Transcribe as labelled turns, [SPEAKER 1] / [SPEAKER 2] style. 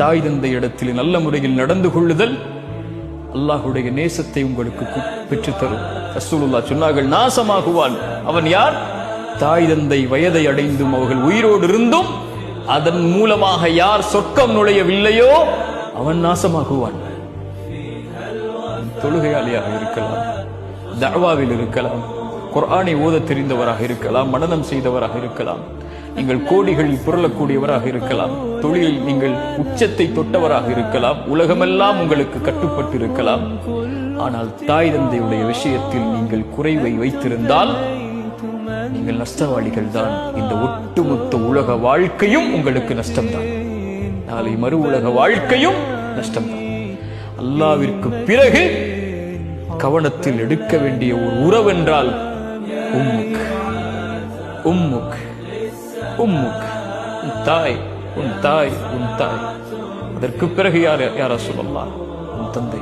[SPEAKER 1] தாய் தந்தை இடத்தில் நல்ல முறையில் நடந்து கொள்ளுதல் அல்லாஹுடைய நேசத்தை உங்களுக்கு பெற்றுத்தரும். ரசூலுல்லா சொன்னார்கள் நாசமாகுவான். அவன் யார்? தாய் தந்தை வயதை அடைந்தும் அவர்கள் உயிரோடு இருந்தும் அதன் மூலமாக யார் சொர்க்கம் நுழையவில்லையோ அவன் நாசமாகுவான். தொழுகையாளியாக இருக்கலாம் தர்வாவில் இருக்கலாம் குர்ஆனை ஓத தெரிந்தவராக இருக்கலாம் மனனம் செய்தவராக இருக்கலாம். நீங்கள் கோடிகளில் புரளக்கூடியவராக இருக்கலாம். தொழிலில் நீங்கள் உச்சத்தை தொட்டவராக இருக்கலாம். உலகமெல்லாம் உங்களுக்கு கட்டுப்பட்டு இருக்கலாம் ஆனால் தாய் தந்தையுடைய விஷயத்தில் நீங்கள் குறைவை வைத்திருந்தால் நீங்கள் நஷ்டவாளிகள் தான். இந்த ஒட்டுமொத்த உலக வாழ்க்கையும் உங்களுக்கு நஷ்டம்தான். நாளை மறு உலக வாழ்க்கையும் நஷ்டம்தான். அல்லாவிற்கு பிறகு கவனத்தில் எடுக்க வேண்டிய ஒரு உறவென்றால் உம்முக். உம்முக். உம்முக் உன் தாய் உன் தாய் உன் தாய் அதற்கு பிறகு யார் யாரா சொல்லலாம் உன் தந்தை